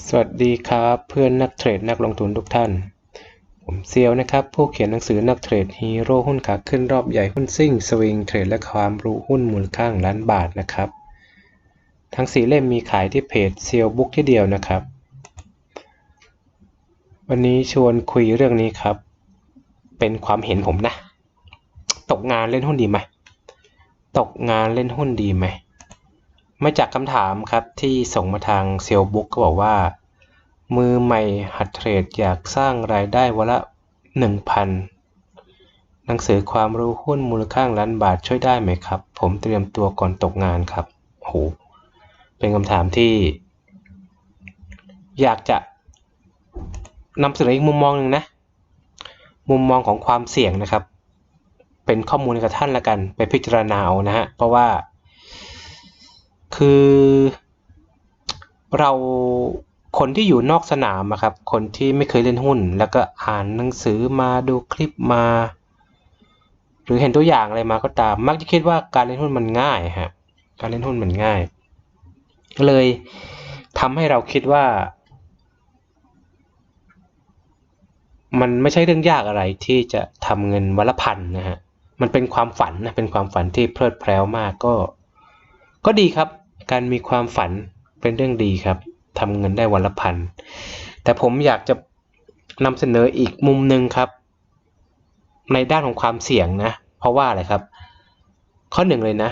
สวัสดีครับเพื่อนนักเทรดนักลงทุนทุกท่าน ผมเซียวนะครับผู้เขียนหนังสือนักเทรดฮีโร่หุ้นขาขึ้นรอบใหญ่หุ้นซิ่งสวิงเทรดและความรู้หุ้นมูลค่าล้านบาทนะครับ ทั้งสีเล่มมีขายที่เพจเซียวบุ๊กที่เดียวนะครับ วันนี้ชวนคุยเรื่องนี้ครับ เป็นความเห็นผมนะ ตกงานเล่นหุ้นดีไหมตกงานเล่นหุ้นดีไหม มาจากคำถามครับที่ส่งมาทางเซลบุ๊กก็บอกว่า มือใหม่หัดเทรดอยากสร้างรายได้วันละ 1,000 หนังสือความรู้หุ้นมูลค่าล้านบาทช่วยได้ไหมครับ ผมเตรียมตัวก่อนตกงานครับโหเป็นคำถามที่ อยากจะนำเสนออีกมุมมองหนึ่งนะ มุมมองของความเสี่ยงนะครับ เป็นข้อมูลกับท่านละกัน ไปพิจารณาเอานะฮะเพราะว่า คือเราคนที่อยู่นอกสนามอะครับ คนที่ไม่เคยเล่นหุ้น แล้วก็อ่านหนังสือมาดูคลิปมา หรือเห็นตัวอย่างอะไรมาก็ตาม มักจะคิดว่าการเล่นหุ้นมันง่ายฮะการเล่นหุ้นมันง่าย เลยทำให้เราคิดว่า มันไม่ใช่เรื่องยากอะไรที่จะทำเงินวันละพันนะฮะมันเป็นความฝันนะเป็นความฝันที่เพลิดเพลินมากก็ ก็ดีครับ การมีความฝันเป็นเรื่องดีครับทำเงินได้วันละพัน แต่ผมอยากจะนำเสนออีกมุมหนึ่งครับ ในด้านของความเสี่ยงนะ เพราะว่าอะไรครับ ข้อหนึ่งเลยนะ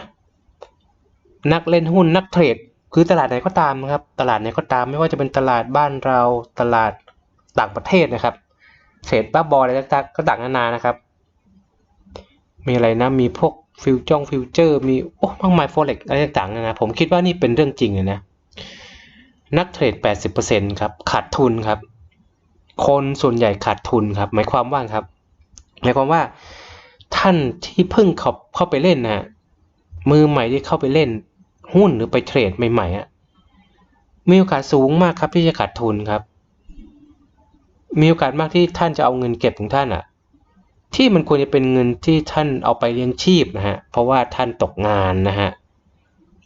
นักเล่นหุ้นนักเทรด คือตลาดไหนก็ตามนะครับ ตลาดไหนก็ตามไม่ว่าจะเป็นตลาดบ้านเราตลาดต่างประเทศนะครับเทรดบ้าบออะไรต่างๆก็ต่างนานานะครับ มีอะไรนะมีพวก ฟิวจองฟิวเจอร์มีโอ้มากมายโฟเร็กอะไรต่างๆนะผมคิดว่านี่เป็นเรื่องจริงเลยนะนักเทรด 80%ครับขาดทุนครับ คนส่วนใหญ่ขาดทุนครับ หมายความว่าครับ หมายความว่าท่านที่เพิ่งเข้าเข้าไปเล่นนะมือใหม่ที่เข้าไปเล่น หุ้นหรือไปเทรดใหม่ๆอะมีโอกาสสูงมากครับที่จะขาดทุนครับ มีโอกาสมากที่ท่านจะเอาเงินเก็บของท่านอะ ที่มันควรจะเป็นเงินที่ท่านเอาไปเลี้ยงชีพนะฮะ เพราะว่าท่านตกงานนะฮะ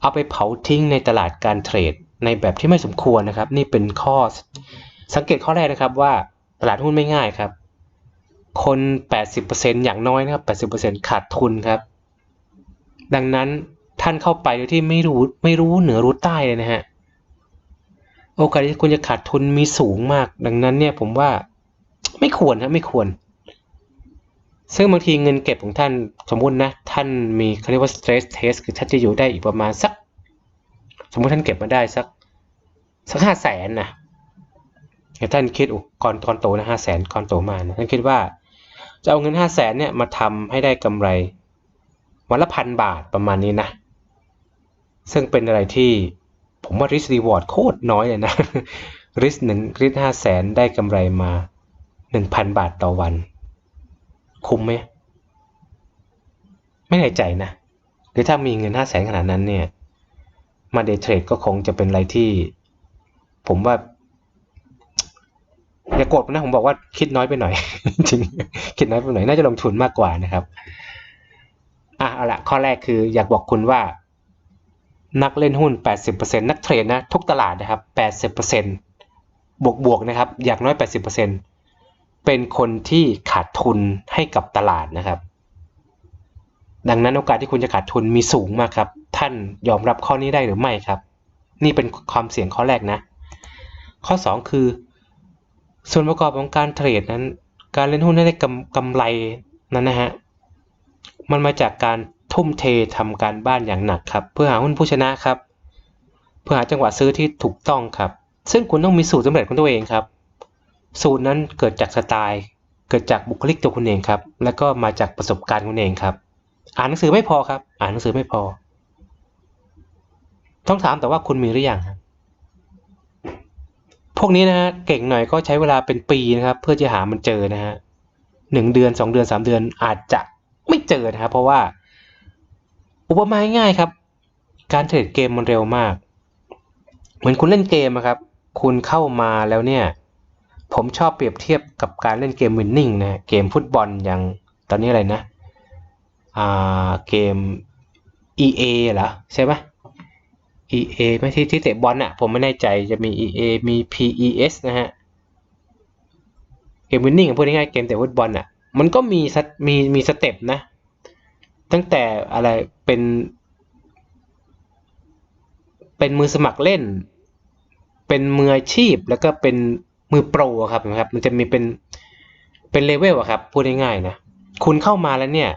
เอาไปเผาทิ้งในตลาดการเทรดในแบบที่ไม่สมควรนะครับ นี่เป็นข้อ สังเกตข้อแรกนะครับว่าตลาดหุ้นไม่ง่ายครับ คน 80%อย่างน้อยนะครับ 80%ขาดทุนครับ ดังนั้นท่านเข้าไปโดยที่ไม่รู้ไม่รู้เหนือรู้ใต้เลยนะฮะ โอกาสที่คุณจะขาดทุนมีสูงมาก ดังนั้นเนี่ยผมว่าไม่ควรครับไม่ควร ซึ่งบางทีเงินเก็บของท่านสมมุตินะ ท่านมีเขาเรียกว่า stress test คือท่านจะอยู่ได้อีกประมาณสัก สมมุติท่านเก็บมาได้สักสักห้าแสนนะแต่ท่านคิดอุก่อนก่อนโตนะห้าแสนก่อนโตมานะท่านคิดว่า จะเอาเงินห้าแสนเนี่ยมาทำให้ได้กำไร วันละพันบาทประมาณนี้นะ ซึ่งเป็นอะไรที่ผมว่า risk reward โคตรน้อยเลยนะ risk หนึ่ง risk ห้าแสนได้กำไรมาหนึ่งพันบาทต่อวัน คุ้มไหม ไม่แน่ใจนะ หรือถ้ามีเงินห้าแสนขนาดนั้นเนี่ย มาเดย์เทรดก็คงจะเป็นอะไรที่ ผมว่าอย่าโกรธนะผมบอกว่าคิดน้อยไปหน่อย จริง คิดน้อยไปหน่อย น่าจะลงทุนมากกว่านะครับอะเอาละข้อแรกคืออยากบอกคุณว่า นักเล่นหุ้น 80%นักเทรดนะ ทุกตลาดนะครับ 80%บวกบวกนะครับ อย่างน้อย 80% เป็นคนที่ขาดทุนให้กับตลาดนะครับ ดังนั้นโอกาสที่คุณจะขาดทุนมีสูงมากครับ ท่านยอมรับข้อนี้ได้หรือไม่ครับ นี่เป็นความเสี่ยงข้อแรกนะ ข้อ 2 คือ ส่วนประกอบของการเทรดนั้น การเล่นหุ้นได้กำกำไรนั้นนะฮะมันมาจากการทุ่มเททำการบ้านอย่างหนักครับ เพื่อหาหุ้นผู้ชนะครับ เพื่อหาจังหวะซื้อที่ถูกต้องครับ ซึ่งคุณต้องมีสูตรสำเร็จของตัวเองครับ สูตรนั้นเกิดจากสไตล์ เกิดจากบุคลิกตัวคุณเองครับ แล้วก็มาจากประสบการณ์คุณเองครับ อ่านหนังสือไม่พอครับ อ่านหนังสือไม่พอ ต้องถามแต่ว่าคุณมีหรือยังครับพวกนี้นะฮะเก่งหน่อยก็ใช้เวลาเป็นปีนะครับ เพื่อจะหามันเจอนะฮะหนึ่งเดือนสองเดือนสามเดือนอาจจะไม่เจอนะครับเพราะว่า อุปมาง่ายๆครับ การเทรดเกมมันเร็วมาก เหมือนคุณเล่นเกมอะครับ คุณเข้ามาแล้วเนี่ย ผมชอบเปรียบเทียบกับการเล่นเกมวินนิ่งนะเกมฟุตบอลอย่างตอนนี้อะไรนะอ่าเกม EA เหรอใช่ไหม EA ไม่ที่ที่เตะบอลอะผมไม่แน่ใจจะมี EA มี PES นะฮะ เกมวินนิ่งพูดง่ายๆเกมเตะฟุตบอลอะมันก็มีมีมีสเต็ปนะ ตั้งแต่อะไรเป็น เป็นมือสมัครเล่น เป็นมืออาชีพแล้วก็เป็น มือโปรอะครับนะครับ มันจะมีเป็นเป็นเลเวลอะครับพูดง่ายๆนะคุณเข้ามาแล้วเนี่ย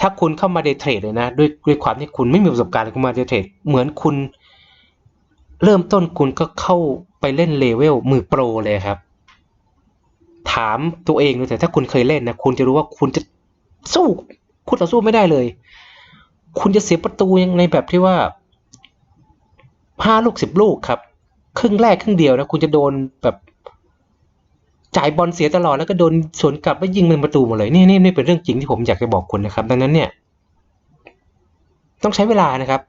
ถ้าคุณเข้ามาเดย์เทรดเลยนะ ด้วยด้วยความที่คุณไม่มีประสบการณ์คุณมาเดย์เทรดเหมือนคุณ เริ่มต้นคุณก็เข้าไปเล่นเลเวลมือโปรเลยครับ ถามตัวเองดูแต่ถ้าคุณเคยเล่นนะคุณจะรู้ว่าคุณจะสู้คุณต่อสู้ไม่ได้เลย คุณจะเสียประตูยังในแบบที่ว่าห้าลูกสิบลูกครับ ครึ่งแรกครึ่งเดียวนะคุณจะโดนแบบ จ่ายบอลเสียตลอดแล้วก็โดนสวนกลับแล้วยิงเป็นประตูหมดเลยนี่นี่นี่เป็นเรื่องจริงที่ผมอยากจะบอกคุณนะครับ ดังนั้นเนี่ยต้องใช้เวลานะครับ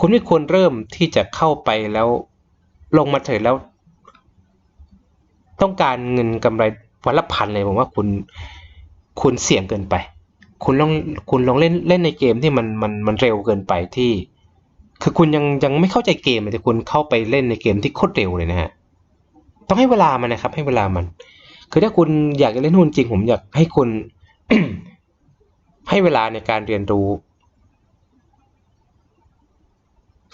คุณไม่ควรเริ่มที่จะเข้าไปแล้วลงมาเทรดแล้ว ต้องการเงินกำไรวันละพันเลยผมว่าคุณคุณเสี่ยงเกินไป คุณลองคุณลองเล่นเล่นในเกมที่มันมันมันเร็วเกินไปที่ คือคุณยังยังไม่เข้าใจเกมแต่คุณเข้าไปเล่นในเกมที่โคตรเร็วเลยนะฮะ ต้องให้เวลามันนะครับ ให้เวลามัน คือถ้าคุณอยากจะเล่นหุ้นจริง ผมอยากให้คุณให้เวลาในการเรียนรู้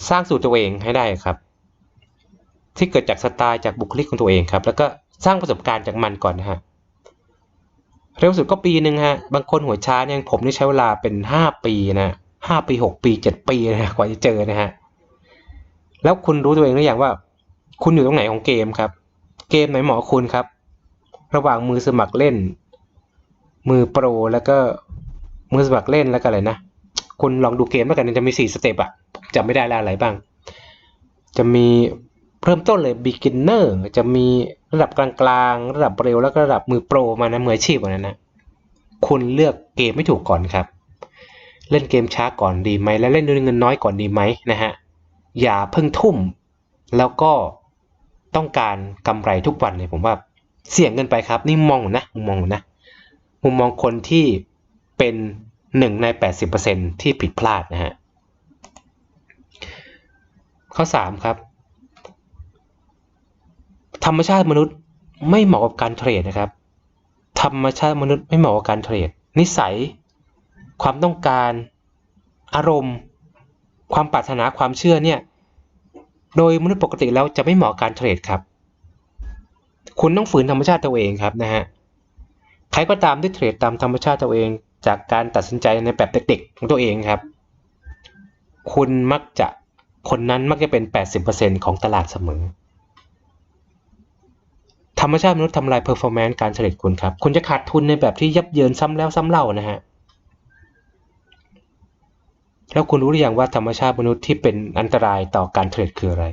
สร้างสูตรตัวเองให้ได้ครับ ที่เกิดจากสไตล์จากบุคลิกของตัวเองครับ แล้วก็สร้างประสบการณ์จากมันก่อนนะฮะเร็วสุดก็ปีหนึ่งฮะ บางคนหัวช้าเนี่ยผมนี่ใช้เวลาเป็นห้าปีนะห้าปีหกปีเจ็ดปีนะกว่าจะเจอนะฮะ แล้วคุณรู้ตัวเองหรือยังว่า คุณอยู่ตรงไหนของเกมครับ เกมไหนเหมาะคุณครับ ระหว่างมือสมัครเล่น มือโปรแล้วก็มือสมัครเล่นแล้วก็อะไรนะคุณลองดูเกมแล้วกันจะมีสี่สเต็ปอะจำไม่ได้แล้วอะไรบ้าง จะมีเริ่มต้นเลย beginner จะมีระดับกลางๆ ระดับเร็วแล้วก็ระดับมือโปรมานะมืออาชีพนั้นนะคุณเลือกเกมไม่ถูกก่อนครับ เล่นเกมช้าก่อนดีไหม แล้วเล่นด้วยเงินน้อยก่อนดีไหมนะฮะ อย่าเพิ่งทุ่ม แล้วก็ ต้องการกำไรทุกวันเลยผมว่าเสี่ยงเกินไปครับ นี่มองนะมุมมองนะมุมมองคนที่เป็นหนึ่งใน 80%ที่ผิดพลาดนะฮะข้อ 3 ครับ ธรรมชาติมนุษย์ไม่เหมาะกับการเทรดนะครับ ธรรมชาติมนุษย์ไม่เหมาะกับการเทรด นิสัย ความต้องการ อารมณ์ ความปรารถนาความเชื่อเนี่ย โดยมนุษย์ปกติแล้วจะไม่เหมาะการเทรดครับ คุณต้องฝืนธรรมชาติตัวเองครับนะฮะ ใครก็ตามที่เทรดตามธรรมชาติตัวเอง จากการตัดสินใจในแบบเด็กๆของตัวเองครับ คุณมักจะคนนั้นมักจะเป็น 80%ของตลาดเสมอ ธรรมชาติมนุษย์ทำลายเพอร์ฟอร์แมนซ์การเทรดคุณครับ คุณจะขาดทุนในแบบที่ยับเยินซ้ำแล้วซ้ำเล่านะฮะ แล้วคุณรู้หรือยังว่าธรรมชาติมนุษย์ที่เป็นอันตรายต่อการเทรดคืออะไร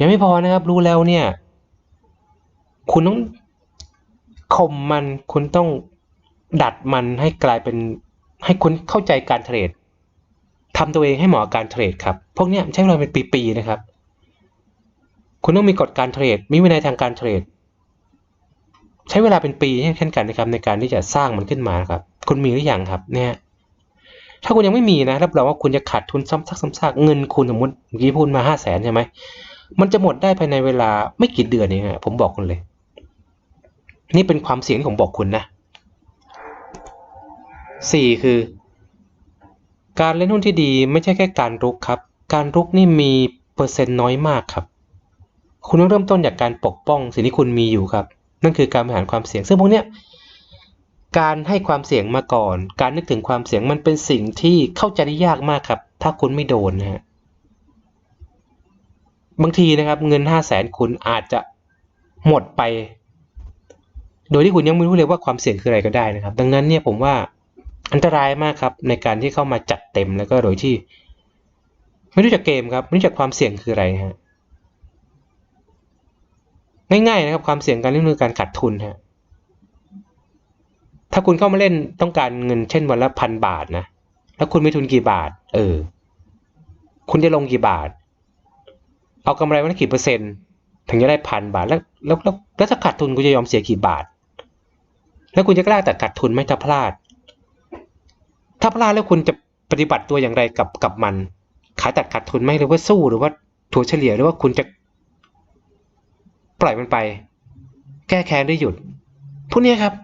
ยังไม่พอนะครับ รู้แล้วเนี่ย คุณต้องข่มมัน คุณต้องดัดมันให้กลายเป็น ให้คุณเข้าใจการเทรดทำตัวเองให้เหมาะกับการเทรดครับ พวกนี้ใช้เวลาเป็นปีๆนะครับ คุณต้องมีกฎการเทรด มีวินัยทางการเทรด ใช้เวลาเป็นปีเช่นกันนะครับในการที่จะสร้างมันขึ้นมาครับ คุณมีหรือยังครับเนี่ย ถ้าคุณยังไม่มีนะรับรองว่าคุณจะขาดทุนซ้ำซักซ้ำซากเงินคุณสมมติเมื่อกี้พูดมาห้าแสนใช่ไหมมันจะหมดได้ภายในเวลาไม่กี่เดือนเองฮะผมบอกคุณเลย นี่เป็นความเสี่ยงที่ผมบอกคุณนะสี่คือ การเล่นหุ้นที่ดีไม่ใช่แค่การรุกครับ การรุกนี่มีเปอร์เซ็นต์น้อยมากครับ คุณต้องเริ่มต้นจากการปกป้องสิ่งที่คุณมีอยู่ครับ นั่นคือการบริหารความเสี่ยงซึ่งพวกเนี้ย การให้ความเสี่ยงมาก่อน การนึกถึงความเสี่ยงมันเป็นสิ่งที่เข้าใจได้ยากมากครับ ถ้าคุณไม่โดนนะฮะบางทีนะครับเงินห้าแสนคุณอาจจะหมดไป โดยที่คุณยังไม่รู้เลยว่าความเสี่ยงคืออะไรก็ได้นะครับ ดังนั้นเนี่ยผมว่าอันตรายมากครับ ในการที่เข้ามาจัดเต็มแล้วก็โดยที่ ไม่รู้จักเกมครับไม่รู้จักความเสี่ยงคืออะไรฮะง่ายๆนะครับ ความเสี่ยงการเล่นคือการขาดทุนฮะ ถ้าคุณเข้ามาเล่นต้องการเงินเช่นวันละพันบาทนะ แล้วคุณมีทุนกี่บาท เออ คุณจะลงกี่บาท เอากำไรวันละกี่เปอร์เซ็นต์ ถึงจะได้พันบาท แล้วแล้วแล้วแล้วถ้าขาดทุนคุณจะยอมเสียกี่บาท แล้วคุณจะกล้าแต่ขาดทุนไหมถ้าพลาด ถ้าพลาดแล้วคุณจะปฏิบัติตัวอย่างไรกับกับมัน ขายตัดขาดทุนไหมหรือว่าสู้หรือว่าถัวเฉลี่ยหรือว่าคุณจะ ปล่อยมันไป แก้แค้นหรือหยุดพวกนี้ครับ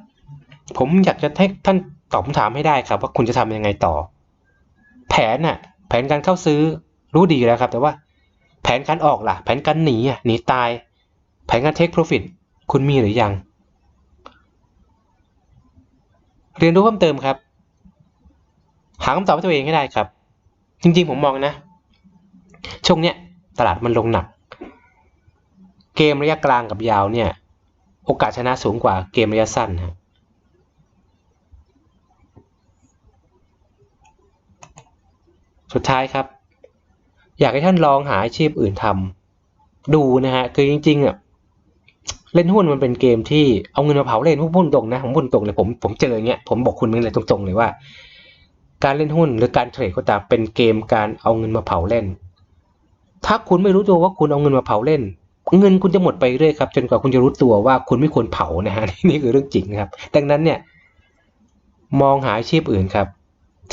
ผมอยากจะให้ท่านตอบคำถามให้ได้ครับ ว่าคุณจะทำยังไงต่อ แผนน่ะ แผนการเข้าซื้อรู้ดีแล้วครับ แต่ว่า แผนการออกล่ะ แผนการหนีอะหนีตาย แผนการเทคโปรฟิตคุณมีหรือยัง เรียนรู้เพิ่มเติมครับ หาคำตอบให้ตัวเองให้ได้ครับ จริงๆผมมองนะช่วงเนี้ยตลาดมันลงหนัก เกมระยะกลางกับยาวเนี่ย โอกาสชนะสูงกว่าเกมระยะสั้นฮะ สุดท้ายครับ อยากให้ท่านลองหาอาชีพอื่นทำดูนะฮะคือจริงๆอะเล่นหุ้นมันเป็นเกมที่เอาเงินมาเผาเล่นหุ้นตรงนะผมพูดตรงเลยผมผมเจออย่างเงี้ยผมบอกคุณเลยตรงๆเลยว่า การเล่นหุ้นหรือการเทรดก็ตามเป็นเกมการเอาเงินมาเผาเล่น ถ้าคุณไม่รู้ตัวว่าคุณเอาเงินมาเผาเล่น เงินคุณจะหมดไปเรื่อยครับ จนกว่าคุณจะรู้ตัวว่าคุณไม่ควรเผานะฮะนี่คือเรื่องจริงนะครับ ดังนั้นเนี่ย มองหาอาชีพอื่นครับ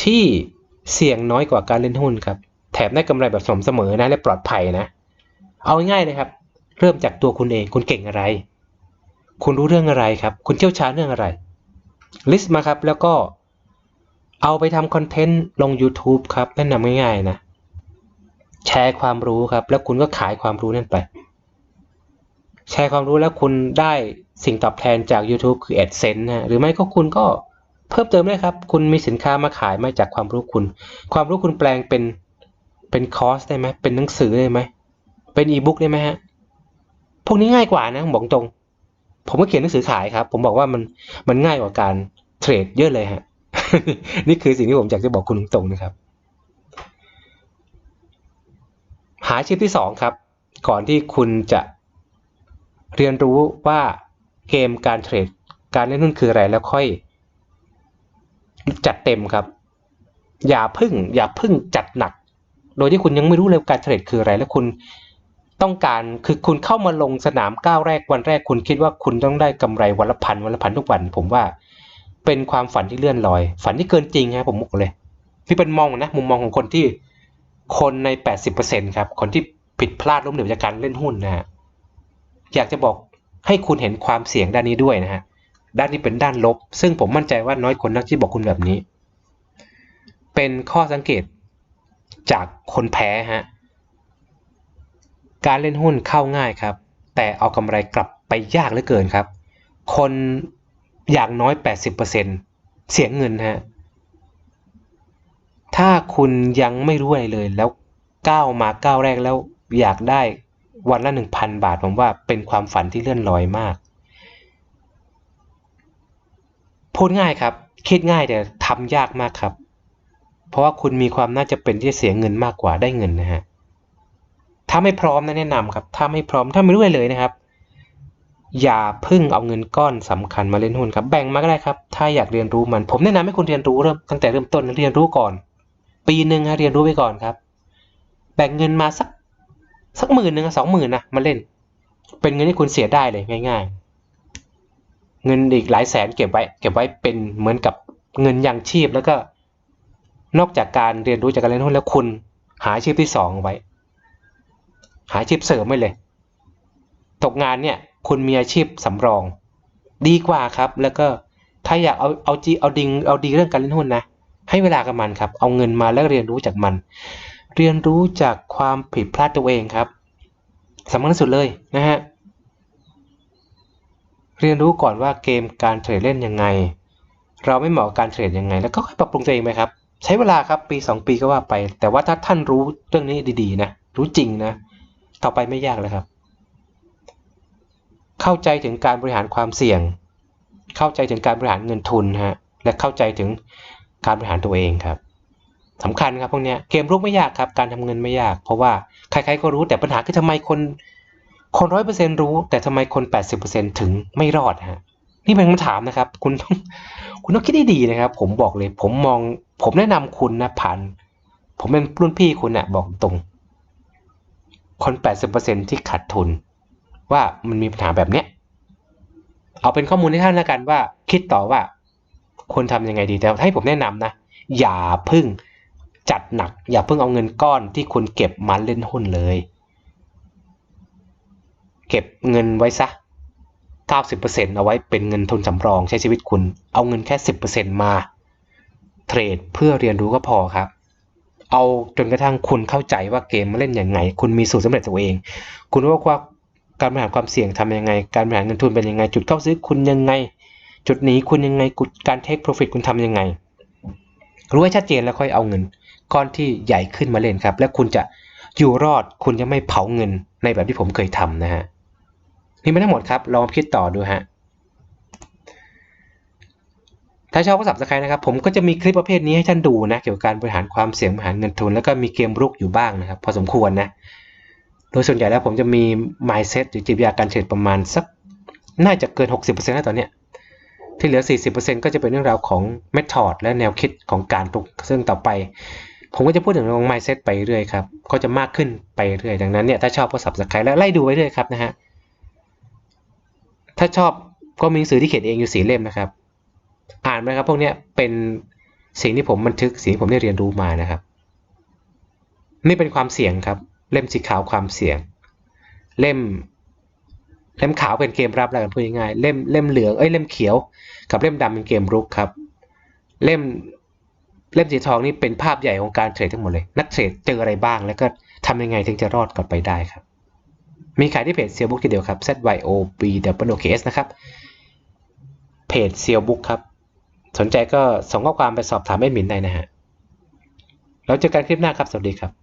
ที่ เสี่ยงน้อยกว่าการเล่นหุ้นครับ แถมได้กำไรแบบสม่ำเสมอนะและปลอดภัยนะ เอาง่ายๆเลยครับ เริ่มจากตัวคุณเองคุณเก่งอะไร คุณรู้เรื่องอะไรครับ คุณเชี่ยวชาญเรื่องอะไร ลิสต์มาครับแล้วก็เอาไปทำคอนเทนต์ลง YouTube ครับแนะนำง่ายๆนะ แชร์ความรู้ครับ แล้วคุณก็ขายความรู้นั่นไป แชร์ความรู้แล้วคุณได้สิ่งตอบแทนจาก YouTube คือ AdSense นะหรือไม่ก็คุณก็ เพิ่มเติมได้ครับ คุณมีสินค้ามาขายมาจากความรู้คุณ ความรู้คุณแปลงเป็นเป็นคอร์สได้ไหมเป็นหนังสือได้ไหมเป็นอีบุ๊กได้ไหมฮะพวกนี้ง่ายกว่านะผมบอกตรง ผมก็เขียนหนังสือขายครับ ผมบอกว่ามันมันง่ายกว่าการเทรดเยอะเลยฮะนี่คือสิ่งที่ผมอยากจะบอกคุณตรงๆนะครับ หาอาชีพที่สองครับ ก่อนที่คุณจะเรียนรู้ว่าเกมการเทรดการเล่นหุ้นคืออะไรแล้วค่อย จัดเต็มครับ อย่าพึ่ง อย่าพึ่งจัดหนัก โดยที่คุณยังไม่รู้เลยการเทรดคืออะไร แล้วคุณต้องการคือคุณเข้ามาลงสนามก้าวแรกวันแรก คุณคิดว่าคุณต้องได้กำไรวันละพันวันละพันทุกวัน ผมว่า เป็นความฝันที่เลื่อนลอย ฝันที่เกินจริงครับผมบอกเลยที่เป็นมองนะมุมมองของคนที่คนใน 80%ครับ คนที่ผิดพลาดล้มเหลวจากการเล่นหุ้นนะฮะอยากจะบอกให้คุณเห็นความเสี่ยงด้านนี้ด้วยนะฮะ ด้านนี้เป็นด้านลบ ซึ่งผมมั่นใจว่าน้อยคนนักที่บอกคุณแบบนี้ เป็นข้อสังเกตจากคนแพ้ฮะ การเล่นหุ้นเข้าง่ายครับ แต่เอากำไรกลับไปยากเหลือเกินครับ คนอย่างน้อย 80%เสียเงินฮะ ถ้าคุณยังไม่รู้อะไรเลยแล้วก้าวมาก้าวแรกแล้วอยากได้วันละ 1,000 บาทผมว่าเป็นความฝันที่เลื่อนลอยมาก พูดง่ายครับ คิดง่ายแต่ทำยากมากครับ เพราะว่าคุณมีความน่าจะเป็นที่จะเสียเงินมากกว่าได้เงินนะฮะถ้าไม่พร้อมนะแนะนำครับ ถ้าไม่พร้อมถ้าไม่รู้อะไรเลยนะครับ อย่าพึ่งเอาเงินก้อนสำคัญมาเล่นหุ้นครับ แบ่งมาก็ได้ครับ ถ้าอยากเรียนรู้มัน ผมแนะนำให้คุณเรียนรู้เริ่มตั้งแต่เริ่มต้นเรียนรู้ก่อน ปีหนึ่งฮะเรียนรู้ไปก่อนครับ แบ่งเงินมาสักสักหมื่นหนึ่งสองหมื่นนะมาเล่น เป็นเงินที่คุณเสียได้เลยง่าย ๆ เงินอีกหลายแสนเก็บไว้เก็บไว้เป็นเหมือนกับเงินยังชีพแล้วก็ นอกจากการเรียนรู้จากการเล่นหุ้นแล้วคุณหาอาชีพที่สองไว้ หาอาชีพเสริมไว้เลย ตกงานเนี่ยคุณมีอาชีพสำรอง ดีกว่าครับ แล้วก็ถ้าอยากเอาเอาจีเอาดิงเอาดีเรื่องการเล่นหุ้นนะให้เวลากับมันครับ เอาเงินมาแล้วเรียนรู้จากมัน เรียนรู้จากความผิดพลาดตัวเองครับสำคัญที่สุดเลยนะฮะ เรียนรู้ก่อนว่าเกมการเทรดเล่นยังไง เราไม่เหมาะกับการเทรดยังไง แล้วก็ค่อยปรับปรุงตัวเองไปครับ ใช้เวลาครับปี 2 ปีก็ว่าไป แต่ว่าถ้าท่านรู้เรื่องนี้ดีๆนะรู้จริงนะ ต่อไปไม่ยากเลยครับ เข้าใจถึงการบริหารความเสี่ยง เข้าใจถึงการบริหารเงินทุนฮะและเข้าใจถึงการบริหารตัวเองครับสำคัญครับพวกนี้เกมรุกไม่ยากครับ การทำเงินไม่ยาก เพราะว่าใครๆก็รู้แต่ปัญหาคือทำไมคน คนร้อยเปอร์เซ็นรู้ แต่ทำไมคนแปดสิบเปอร์เซ็นถึงไม่รอดฮะ นี่เป็นคำถามนะครับ คุณต้องคุณต้องคิดให้ดีนะครับ ผมบอกเลย ผมมอง ผมแนะนำคุณนะผ่าน ผมเป็นรุ่นพี่คุณนะบอกตรง คนแปดสิบเปอร์เซ็นที่ขาดทุน ว่ามันมีปัญหาแบบเนี้ยเอาเป็นข้อมูลให้ท่านแล้วกันว่า คิดต่อว่าควรทำยังไงดีแต่ให้ผมแนะนำนะ อย่าพึ่งจัดหนัก อย่าเพิ่งเอาเงินก้อนที่คุณเก็บมาเล่นหุ้นเลย เก็บเงินไว้ซะ 90%เอาไว้เป็นเงินทุนสำรองใช้ชีวิตคุณ เอาเงินแค่ 10%มาเทรดเพื่อเรียนรู้ก็พอครับ เอาจนกระทั่งคุณเข้าใจว่าเกมมันเล่นอยังไง คุณมีสูตรสำเร็จตัวเอง คุณรู้ว่าการบริหารความเสี่ยงทำยังไง การบริหารเงินทุนเป็นยังไง จุดเข้าซื้อคุณยังไง จุดหนี้คุณยังไง การเทคโปรฟิตคุณทำยังไง รู้ให้ชัดเจนแล้วค่อยเอาเงิน ก้อนที่ใหญ่ขึ้นมาเล่นครับ และคุณจะอยู่รอด คุณจะไม่เผาเงินในแบบที่ผมเคยทำนะฮะ นี่ไม่ทั้งหมดครับลองคิดต่อดูฮะถ้าชอบก็สับสไครนะครับผมก็จะมีคลิปประเภทนี้ให้ท่านดูนะเกี่ยวกับการบริหารความเสี่ยงบริหารเงินทุน แล้วก็มีเกมรุกอยู่บ้างนะครับ พอสมควรนะโดยส่วนใหญ่แล้วผมจะมี mindset หรือจิตวิทยาการเทรดประมาณสักน่าจะเกิน 60%แล้วตอนเนี้ยที่เหลือ 40%ก็จะเป็นเรื่องราวของ method และแนวคิดของการปลุกซึ่งต่อไป ผมก็จะพูดถึงเรื่อง mindset ไปเรื่อยครับก็จะมากขึ้นไปเรื่อยดังนั้นเนี่ยถ้าชอบก็ subscribe แล้วไล่ดูไว้เรื่อยครับนะฮะ ถ้าชอบก็มีหนังสือที่เขียนเองอยู่สีเล่มนะครับ อ่านไหมครับพวกเนี้ยเป็นสิ่งที่ผมบันทึกสิ่งที่ผมได้เรียนรู้มานะครับ นี่เป็นความเสี่ยงครับ เล่มสีขาวความเสี่ยง เล่ม เล่มขาวเป็นเกมรับแล้วกันพูดง่ายๆเล่มเล่มเหลืองเอ้ยเล่มเขียว กับเล่มดำเป็นเกมรุกครับ เล่มเล่มสีทองนี่เป็นภาพใหญ่ของการเทรดทั้งหมดเลย นักเทรดเจออะไรบ้างแล้วก็ทำยังไงถึงจะรอดกลับไปได้ครับ มีขายที่เพจเซียบุ๊กทีเดียวครับ z y o b w k s นะครับ เพจเซียบุ๊กครับ สนใจก็ส่งข้อความไปสอบถามเอดมินได้นะฮะ แล้วเจอกันคลิปหน้าครับ สวัสดีครับ